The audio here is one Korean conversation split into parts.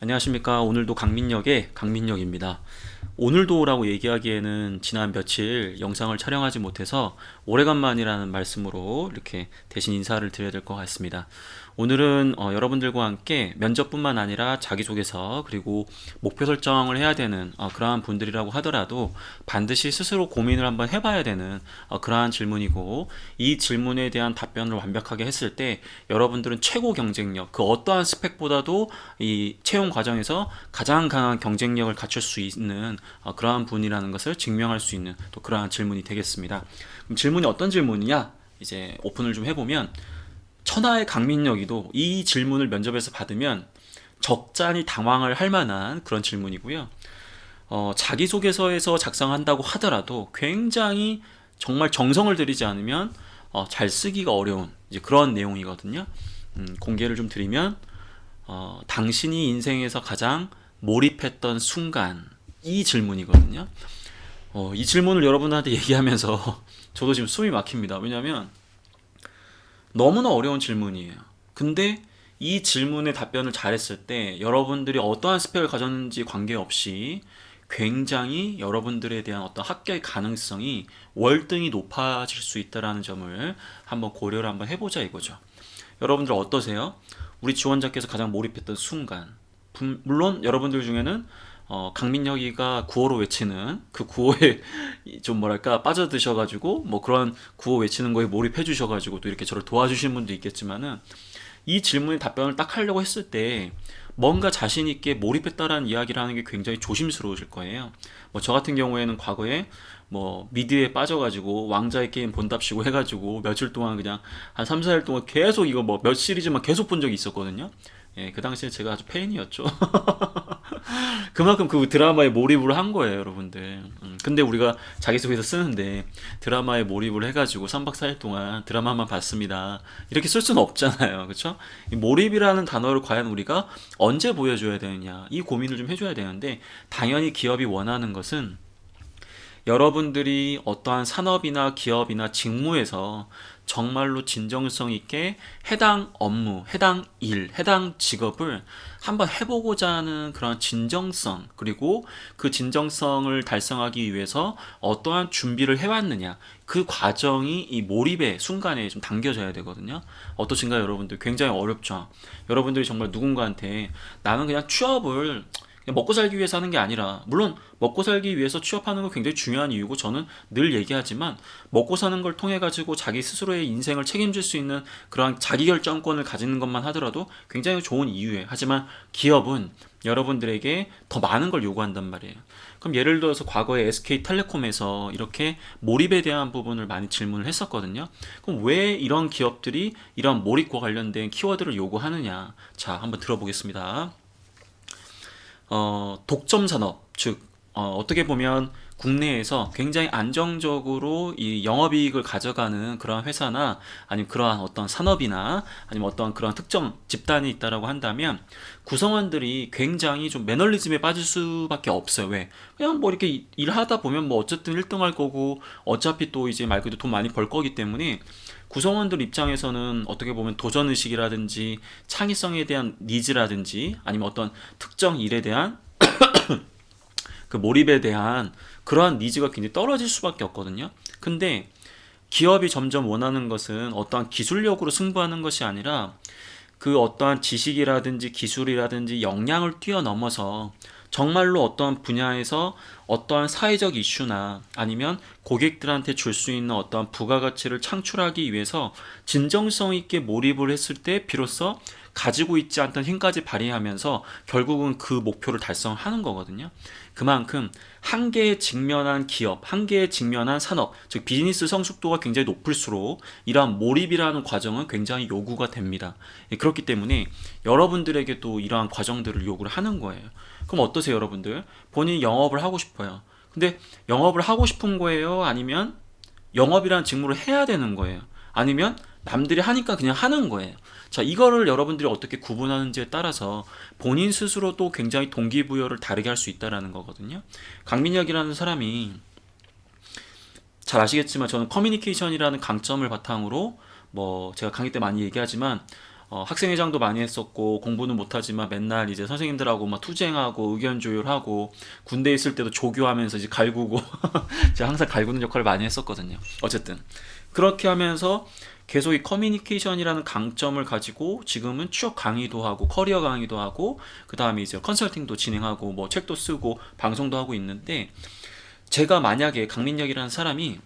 안녕하십니까. 오늘도 강민역의 강민역입니다. 오늘도라고 얘기하기에는 지난 며칠 영상을 촬영하지 못해서 오래간만이라는 말씀으로 이렇게 대신 인사를 드려야 될 것 같습니다. 오늘은 어, 여러분들과 함께 면접뿐만 아니라 자기소개서 그리고 목표 설정을 해야 되는 어, 그러한 분들이라고 하더라도 반드시 스스로 고민을 한번 해봐야 되는 어, 그러한 질문이고 이 질문에 대한 답변을 완벽하게 했을 때 여러분들은 최고 경쟁력 그 어떠한 스펙보다도 이 채용 과정에서 가장 강한 경쟁력을 갖출 수 있는 어, 그러한 분이라는 것을 증명할 수 있는 또 그러한 질문이 되겠습니다. 그럼 질문이 어떤 질문이냐? 이제 오픈을 좀 해보면 천하의 강민혁이도 이 질문을 면접에서 받으면 적잖이 당황을 할 만한 그런 질문이고요. 어, 자기소개서에서 작성한다고 하더라도 굉장히 정말 정성을 들이지 않으면 어, 잘 쓰기가 어려운 이제 그런 내용이거든요. 음, 공개를 좀 드리면 어, 당신이 인생에서 가장 몰입했던 순간 이 질문이거든요. 어, 이 질문을 여러분한테 얘기하면서 저도 지금 숨이 막힙니다. 왜냐하면 너무나 어려운 질문이에요. 근데 이 질문에 답변을 잘했을 때 여러분들이 어떠한 스펙을 가졌는지 관계없이 굉장히 여러분들에 대한 어떤 합격의 가능성이 월등히 높아질 수 있다라는 점을 한번 고려를 한번 해보자 이거죠. 여러분들 어떠세요? 우리 지원자께서 가장 몰입했던 순간. 분- 물론 여러분들 중에는 어, 강민혁이가 구호로 외치는 그 구호에 좀 뭐랄까 빠져드셔가지고 뭐 그런 구호 외치는 거에 몰입해 주셔가지고 또 이렇게 저를 도와주신 분도 있겠지만은 이 질문에 답변을 딱 하려고 했을 때 뭔가 자신 있게 몰입했다라는 이야기를 하는 게 굉장히 조심스러우실 거예요. 뭐 저 같은 경우에는 과거에 뭐 미드에 빠져가지고 왕자의 게임 본답시고 해가지고 며칠 동안 그냥 한 3, 4일 동안 계속 이거 뭐 몇 시리즈만 계속 본 적이 있었거든요. 예, 그 당시에 제가 아주 팬이었죠. 그만큼 그 드라마에 몰입을 한 거예요, 여러분들. 음, 근데 우리가 자기소개서 쓰는데 드라마에 몰입을 해가지고 3박 4일 동안 드라마만 봤습니다. 이렇게 쓸 수는 없잖아요. 그쵸? 이 몰입이라는 단어를 과연 우리가 언제 보여줘야 되느냐. 이 고민을 좀 해줘야 되는데, 당연히 기업이 원하는 것은 여러분들이 어떠한 산업이나 기업이나 직무에서 정말로 진정성 있게 해당 업무, 해당 일, 해당 직업을 한번 해보고자 하는 그런 진정성, 그리고 그 진정성을 달성하기 위해서 어떠한 준비를 해왔느냐, 그 과정이 이 몰입의 순간에 좀 당겨져야 되거든요. 어떠신가요, 여러분들? 굉장히 어렵죠. 여러분들이 정말 누군가한테 나는 그냥 취업을 먹고 살기 위해서 하는 게 아니라 물론 먹고 살기 위해서 취업하는 건 굉장히 중요한 이유고 저는 늘 얘기하지만 먹고 사는 걸 통해 가지고 자기 스스로의 인생을 책임질 수 있는 그러한 자기 결정권을 가지는 것만 하더라도 굉장히 좋은 이유예요. 하지만 기업은 여러분들에게 더 많은 걸 요구한단 말이에요. 그럼 예를 들어서 과거에 SK텔레콤에서 이렇게 몰입에 대한 부분을 많이 질문을 했었거든요. 그럼 왜 이런 기업들이 이런 몰입과 관련된 키워드를 요구하느냐? 자, 한번 들어보겠습니다. 어, 독점 산업, 즉 어, 어떻게 보면 국내에서 굉장히 안정적으로 이 영업이익을 가져가는 그러한 회사나 아니면 그러한 어떤 산업이나 아니면 어떤 그런 특정 집단이 있다라고 한다면 구성원들이 굉장히 좀 매너리즘에 빠질 수밖에 없어요. 왜? 그냥 뭐 이렇게 일하다 보면 뭐 어쨌든 1등 할 거고 어차피 또 이제 말 그대로 돈 많이 벌 거기 때문에 구성원들 입장에서는 어떻게 보면 도전 의식이라든지 창의성에 대한 니즈라든지 아니면 어떤 특정 일에 대한 그 몰입에 대한 그러한 니즈가 굉장히 떨어질 수밖에 없거든요. 근데 기업이 점점 원하는 것은 어떠한 기술력으로 승부하는 것이 아니라 그 어떠한 지식이라든지 기술이라든지 역량을 뛰어넘어서 정말로 어떠한 분야에서 어떠한 사회적 이슈나 아니면 고객들한테 줄 수 있는 어떠한 부가가치를 창출하기 위해서 진정성 있게 몰입을 했을 때 비로소 가지고 있지 않던 힘까지 발휘하면서 결국은 그 목표를 달성하는 거거든요. 그만큼 한계에 직면한 기업, 한계에 직면한 산업, 즉 비즈니스 성숙도가 굉장히 높을수록 이러한 몰입이라는 과정은 굉장히 요구가 됩니다. 예, 그렇기 때문에 여러분들에게 또 이러한 과정들을 요구를 하는 거예요. 그럼 어떠세요, 여러분들? 본인이 영업을 하고 싶어요. 근데 영업을 하고 싶은 거예요? 아니면 영업이라는 직무를 해야 되는 거예요? 아니면 남들이 하니까 그냥 하는 거예요. 자, 이거를 여러분들이 어떻게 구분하는지에 따라서 본인 스스로도 굉장히 동기부여를 다르게 할 수 있다라는 거거든요. 강민혁이라는 사람이 잘 아시겠지만 저는 커뮤니케이션이라는 강점을 바탕으로 뭐 제가 강의 때 많이 얘기하지만 어, 학생회장도 많이 했었고 공부는 못하지만 맨날 이제 선생님들하고 막 투쟁하고 의견 조율하고 군대 있을 때도 조교하면서 이제 갈구고 제가 항상 갈구는 역할을 많이 했었거든요. 어쨌든 그렇게 하면서 계속 이 커뮤니케이션이라는 강점을 가지고 지금은 취업 강의도 하고 커리어 강의도 하고 그 다음에 이제 컨설팅도 진행하고 뭐 책도 쓰고 방송도 하고 있는데 제가 만약에 강민혁이라는 사람이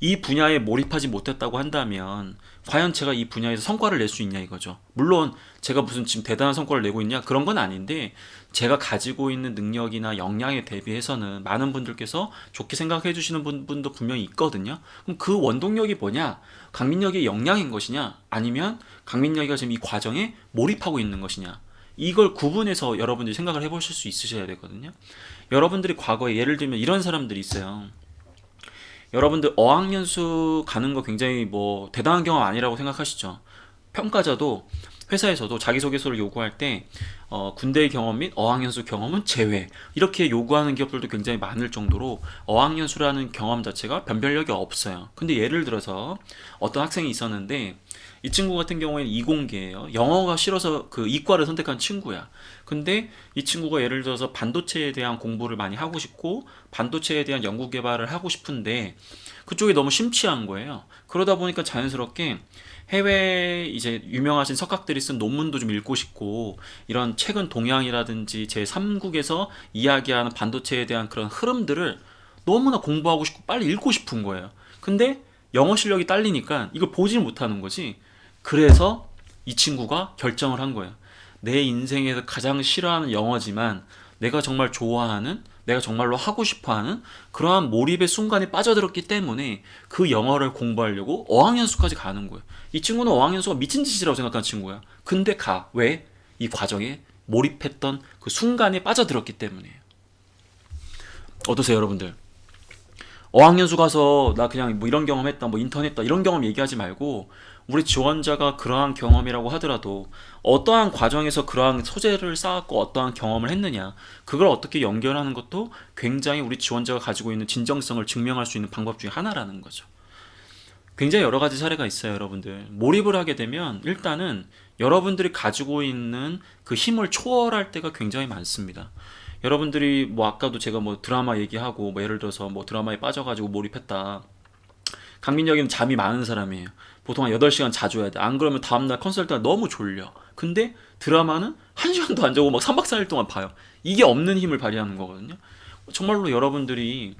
이 분야에 몰입하지 못했다고 한다면 과연 제가 이 분야에서 성과를 낼 수 있냐 이거죠. 물론 제가 무슨 지금 대단한 성과를 내고 있냐 그런 건 아닌데 제가 가지고 있는 능력이나 역량에 대비해서는 많은 분들께서 좋게 생각해 주시는 분- 분도 분명히 있거든요. 그럼 그 원동력이 뭐냐? 강민혁의 역량인 것이냐? 아니면 강민혁이가 지금 이 과정에 몰입하고 있는 것이냐? 이걸 구분해서 여러분들이 생각을 해보실 수 있으셔야 되거든요. 여러분들이 과거에 예를 들면 이런 사람들이 있어요. 여러분들 어학연수 가는 거 굉장히 뭐 대단한 경험 아니라고 생각하시죠. 평가자도 회사에서도 자기소개서를 요구할 때 어, 군대 경험 및 어학연수 경험은 제외 이렇게 요구하는 기업들도 굉장히 많을 정도로 어학연수라는 경험 자체가 변별력이 없어요. 근데 예를 들어서 어떤 학생이 있었는데 이 친구 같은 경우에는 이공계예요. 영어가 싫어서 그 이과를 선택한 친구야. 근데 이 친구가 예를 들어서 반도체에 대한 공부를 많이 하고 싶고 반도체에 대한 연구 개발을 하고 싶은데 그쪽이 너무 심취한 거예요. 그러다 보니까 자연스럽게 해외 이제 유명하신 석학들이 쓴 논문도 좀 읽고 싶고 이런 최근 동향이라든지 제 3국에서 이야기하는 반도체에 대한 그런 흐름들을 너무나 공부하고 싶고 빨리 읽고 싶은 거예요. 근데 영어 실력이 딸리니까 이걸 보질 못하는 거지. 그래서 이 친구가 결정을 한 거예요. 내 인생에서 가장 싫어하는 영어지만 내가 정말 좋아하는 내가 정말로 하고 싶어 하는 그러한 몰입의 순간에 빠져들었기 때문에 그 영어를 공부하려고 어학연수까지 가는 거예요. 이 친구는 어학연수가 미친 짓이라고 생각하는 친구야. 근데 가. 왜? 이 과정에 몰입했던 그 순간에 빠져들었기 때문이에요. 어떠세요, 여러분들? 어학연수 가서 나 그냥 뭐 이런 경험했다, 뭐 인턴했다 이런 경험 얘기하지 말고 우리 지원자가 그러한 경험이라고 하더라도 어떠한 과정에서 그러한 소재를 쌓았고 어떠한 경험을 했느냐 그걸 어떻게 연결하는 것도 굉장히 우리 지원자가 가지고 있는 진정성을 증명할 수 있는 방법 중에 하나라는 거죠. 굉장히 여러 가지 사례가 있어요, 여러분들. 몰입을 하게 되면 일단은 여러분들이 가지고 있는 그 힘을 초월할 때가 굉장히 많습니다. 여러분들이 뭐 아까도 제가 뭐 드라마 얘기하고 뭐 예를 들어서 뭐 드라마에 빠져가지고 몰입했다. 강민혁이는 잠이 많은 사람이에요. 보통 한 8시간 자줘야 돼. 안 그러면 다음날 컨설트가 너무 졸려. 근데 드라마는 1시간도 안 자고 막 3박 4일 동안 봐요. 이게 없는 힘을 발휘하는 거거든요. 정말로 여러분들이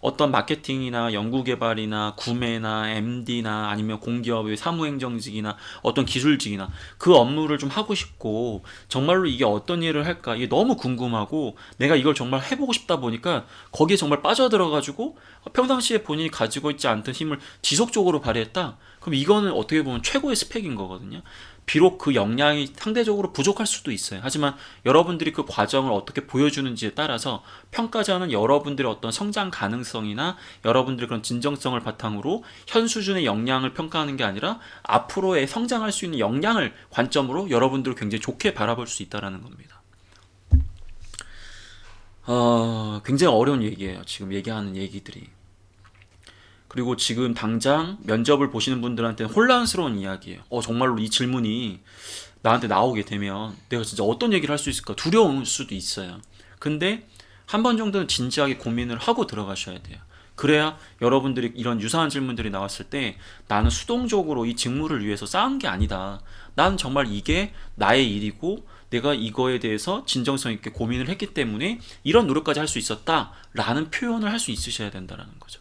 어떤 마케팅이나 연구개발이나 구매나 MD나 아니면 공기업의 사무행정직이나 어떤 기술직이나 그 업무를 좀 하고 싶고 정말로 이게 어떤 일을 할까 이게 너무 궁금하고 내가 이걸 정말 해보고 싶다 보니까 거기에 정말 빠져들어가지고 평상시에 본인이 가지고 있지 않던 힘을 지속적으로 발휘했다? 그럼 이거는 어떻게 보면 최고의 스펙인 거거든요 비록 그 역량이 상대적으로 부족할 수도 있어요. 하지만 여러분들이 그 과정을 어떻게 보여주는지에 따라서 평가자는 여러분들의 어떤 성장 가능성이나 여러분들의 그런 진정성을 바탕으로 현 수준의 역량을 평가하는 게 아니라 앞으로의 성장할 수 있는 역량을 관점으로 여러분들을 굉장히 좋게 바라볼 수 있다라는 겁니다. 어, 굉장히 어려운 얘기예요. 지금 얘기하는 얘기들이. 그리고 지금 당장 면접을 보시는 분들한테는 혼란스러운 이야기예요. 어, 정말로 이 질문이 나한테 나오게 되면 내가 진짜 어떤 얘기를 할 수 있을까 두려울 수도 있어요. 근데 한 번 정도는 진지하게 고민을 하고 들어가셔야 돼요. 그래야 여러분들이 이런 유사한 질문들이 나왔을 때 나는 수동적으로 이 직무를 위해서 쌓은 게 아니다. 난 정말 이게 나의 일이고 내가 이거에 대해서 진정성 있게 고민을 했기 때문에 이런 노력까지 할 수 있었다라는 표현을 할 수 있으셔야 된다라는 거죠.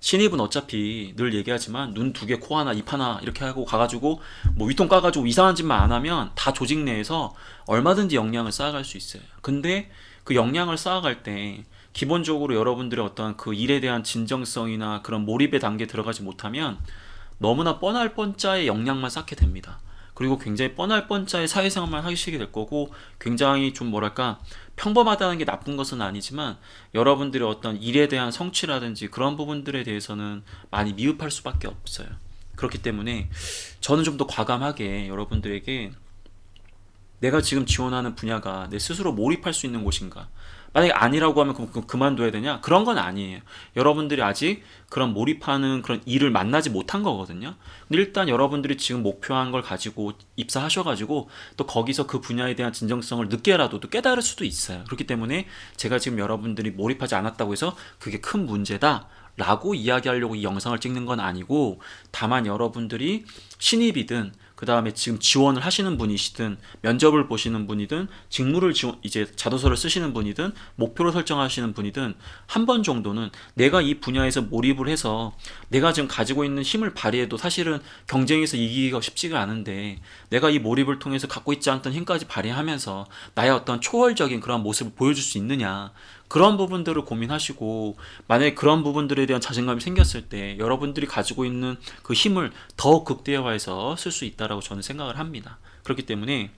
신입은 어차피 늘 얘기하지만 눈 두 개, 코 하나, 입 하나 이렇게 하고 가가지고 뭐 위통 까가지고 이상한 짓만 안 하면 다 조직 내에서 얼마든지 역량을 쌓아갈 수 있어요. 근데 그 역량을 쌓아갈 때 기본적으로 여러분들의 어떤 그 일에 대한 진정성이나 그런 몰입의 단계에 들어가지 못하면 너무나 뻔할 뻔짜의 역량만 쌓게 됩니다. 그리고 굉장히 뻔할 뻔짜의 사회생활만 하시게 될 거고 굉장히 좀 뭐랄까 평범하다는 게 나쁜 것은 아니지만 여러분들의 어떤 일에 대한 성취라든지 그런 부분들에 대해서는 많이 미흡할 수밖에 없어요. 그렇기 때문에 저는 좀 더 과감하게 여러분들에게 내가 지금 지원하는 분야가 내 스스로 몰입할 수 있는 곳인가? 만약에 아니라고 하면 그럼 그- 그만둬야 되냐? 그런 건 아니에요. 여러분들이 아직 그런 몰입하는 그런 일을 만나지 못한 거거든요. 근데 일단 여러분들이 지금 목표한 걸 가지고 입사하셔가지고 또 거기서 그 분야에 대한 진정성을 늦게라도 또 깨달을 수도 있어요. 그렇기 때문에 제가 지금 여러분들이 몰입하지 않았다고 해서 그게 큰 문제다. 라고 이야기하려고 이 영상을 찍는 건 아니고 다만 여러분들이 신입이든 그 다음에 지금 지원을 하시는 분이시든 면접을 보시는 분이든 직무를 지원 이제 자도서를 쓰시는 분이든 목표를 설정하시는 분이든 한 번 정도는 내가 이 분야에서 몰입을 해서 내가 지금 가지고 있는 힘을 발휘해도 사실은 경쟁에서 이기기가 쉽지가 않은데 내가 이 몰입을 통해서 갖고 있지 않던 힘까지 발휘하면서 나의 어떤 초월적인 그런 모습을 보여줄 수 있느냐 그런 부분들을 고민하시고 만약에 그런 부분들에 대한 자신감이 생겼을 때 여러분들이 가지고 있는 그 힘을 더 극대화해서 쓸 수 있다라고 저는 생각을 합니다. 그렇기 때문에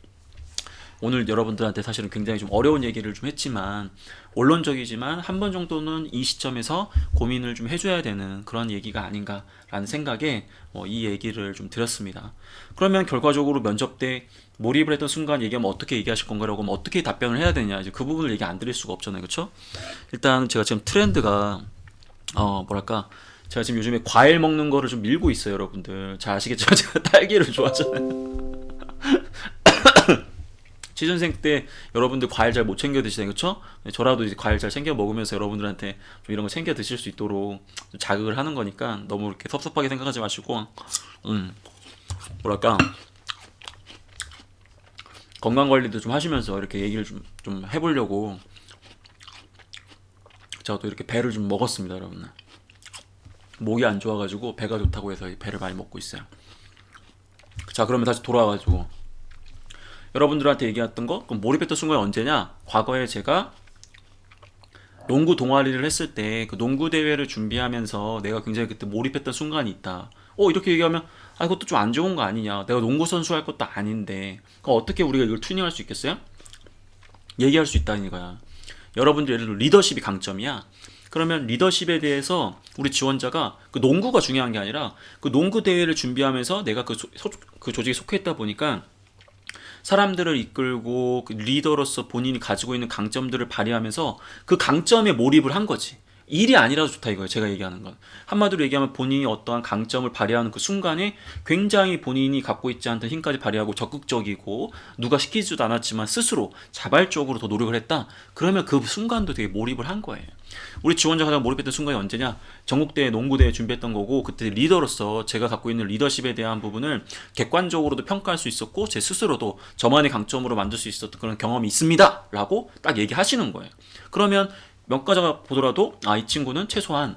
오늘 여러분들한테 사실은 굉장히 좀 어려운 얘기를 좀 했지만 원론적이지만 한 번 정도는 이 시점에서 고민을 좀 해줘야 되는 그런 얘기가 아닌가라는 생각에 어, 이 얘기를 좀 드렸습니다. 그러면 결과적으로 면접 때 몰입을 했던 순간 얘기하면 어떻게 얘기하실 건가라고 하면 어떻게 답변을 해야 되냐 이제 그 부분을 얘기 안 드릴 수가 없잖아요, 그렇죠? 일단 제가 지금 트렌드가 어 뭐랄까 제가 지금 요즘에 과일 먹는 거를 좀 밀고 있어요, 여러분들. 잘 아시겠지만 제가 딸기를 좋아하잖아요. 취준생 때 여러분들 과일 잘 못 챙겨 드시잖아요, 그렇죠? 저라도 이제 과일 잘 챙겨 먹으면서 여러분들한테 좀 이런 거 챙겨 드실 수 있도록 좀 자극을 하는 거니까 너무 이렇게 섭섭하게 생각하지 마시고, 음, 뭐랄까 건강 관리도 좀 하시면서 이렇게 얘기를 좀 좀 해보려고 또 이렇게 배를 좀 먹었습니다, 여러분. 목이 안 좋아가지고 배가 좋다고 해서 이 배를 많이 먹고 있어요. 자, 그러면 다시 돌아와가지고 여러분들한테 얘기했던 거 그럼 몰입했던 순간이 언제냐? 과거에 제가 농구 동아리를 했을 때 그 농구 대회를 준비하면서 내가 굉장히 그때 몰입했던 순간이 있다. 어 이렇게 얘기하면 아 이것도 좀 안 좋은 거 아니냐? 내가 농구 선수 할 것도 아닌데 어떻게 우리가 이걸 튜닝할 수 있겠어요? 얘기할 수 있다는 거야. 여러분들 예를 들어 리더십이 강점이야. 그러면 리더십에 대해서 우리 지원자가 그 농구가 중요한 게 아니라 그 농구 대회를 준비하면서 내가 그, 소- 소- 그 조직에 속해 있다 보니까 사람들을 이끌고 그 리더로서 본인이 가지고 있는 강점들을 발휘하면서 그 강점에 몰입을 한 거지. 일이 아니라도 좋다 이거예요. 제가 얘기하는 건. 한마디로 얘기하면 본인이 어떠한 강점을 발휘하는 그 순간에 굉장히 본인이 갖고 있지 않던 힘까지 발휘하고 적극적이고 누가 시키지도 않았지만 스스로 자발적으로 더 노력을 했다. 그러면 그 순간도 되게 몰입을 한 거예요. 우리 지원자 가장 몰입했던 순간이 언제냐? 전국대회 농구대회 준비했던 거고 그때 리더로서 제가 갖고 있는 리더십에 대한 부분을 객관적으로도 평가할 수 있었고 제 스스로도 저만의 강점으로 만들 수 있었던 그런 경험이 있습니다. 라고 딱 얘기하시는 거예요. 그러면 명가자가 보더라도 아 이 친구는 최소한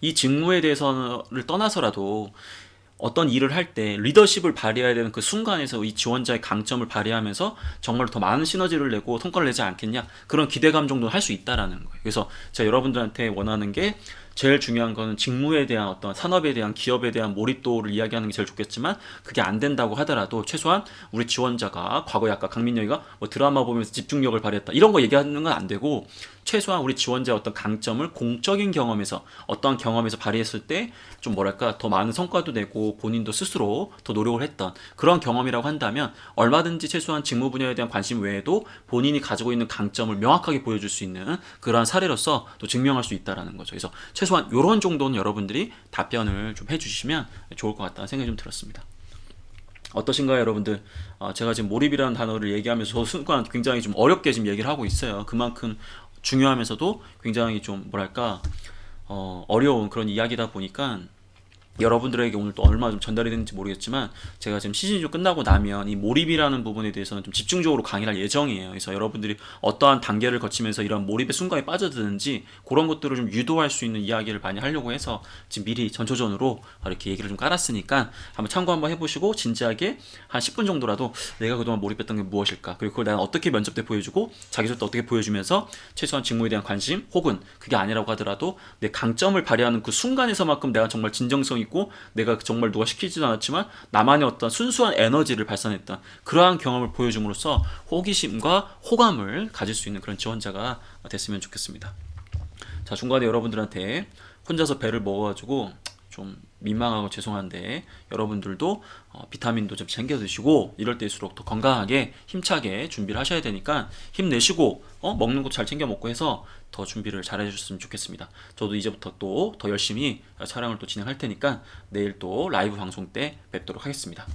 이 직무에 대해서를 떠나서라도 어떤 일을 할 때 리더십을 발휘해야 되는 그 순간에서 이 지원자의 강점을 발휘하면서 정말 더 많은 시너지를 내고 성과를 내지 않겠냐 그런 기대감 정도는 할 수 있다라는 거예요. 그래서 제가 여러분들한테 원하는 게 제일 중요한 거는 직무에 대한 어떤 산업에 대한 기업에 대한 몰입도를 이야기하는 게 제일 좋겠지만 그게 안 된다고 하더라도 최소한 우리 지원자가 과거에 아까 강민영이가 뭐 드라마 보면서 집중력을 발휘했다 이런 거 얘기하는 건 안 되고 최소한 우리 지원자의 어떤 강점을 공적인 경험에서 어떠한 경험에서 발휘했을 때 좀 뭐랄까 더 많은 성과도 내고 본인도 스스로 더 노력을 했던 그런 경험이라고 한다면 얼마든지 최소한 직무 분야에 대한 관심 외에도 본인이 가지고 있는 강점을 명확하게 보여줄 수 있는 그러한 사례로서 또 증명할 수 있다라는 거죠. 그래서 최소한 이런 정도는 여러분들이 답변을 좀 해주시면 좋을 것 같다는 생각이 좀 들었습니다. 어떠신가요, 여러분들? 어, 제가 지금 몰입이라는 단어를 얘기하면서 저 순간 굉장히 좀 어렵게 지금 얘기를 하고 있어요. 그만큼 중요하면서도 굉장히 좀 뭐랄까 어, 어려운 그런 이야기다 보니까 여러분들에게 오늘 또 얼마 좀 전달이 됐는지 모르겠지만 제가 지금 시즌이 좀 끝나고 나면 이 몰입이라는 부분에 대해서는 좀 집중적으로 강의를 할 예정이에요. 그래서 여러분들이 어떠한 단계를 거치면서 이런 몰입의 순간에 빠져드는지 그런 것들을 좀 유도할 수 있는 이야기를 많이 하려고 해서 지금 미리 전초전으로 이렇게 얘기를 좀 깔았으니까 한번 참고 한번 해보시고 진지하게 한 10분 정도라도 내가 그동안 몰입했던 게 무엇일까 그리고 그걸 나는 어떻게 면접 때 보여주고 자기소개 어떻게 보여주면서 최소한 직무에 대한 관심 혹은 그게 아니라고 하더라도 내 강점을 발휘하는 그 순간에서만큼 내가 정말 진정성 있고 내가 정말 누가 시키지도 않았지만 나만의 어떤 순수한 에너지를 발산했던 그러한 경험을 보여줌으로써 호기심과 호감을 가질 수 있는 그런 지원자가 됐으면 좋겠습니다. 자 중간에 여러분들한테 혼자서 배를 먹어가지고 좀 민망하고 죄송한데 여러분들도 어, 비타민도 좀 챙겨 드시고 이럴 때일수록 더 건강하게 힘차게 준비를 하셔야 되니까 힘내시고 어, 먹는 것도 잘 챙겨 먹고 해서 더 준비를 잘 해주셨으면 좋겠습니다. 저도 이제부터 또 더 열심히 촬영을 또 진행할 테니까 내일 또 라이브 방송 때 뵙도록 하겠습니다.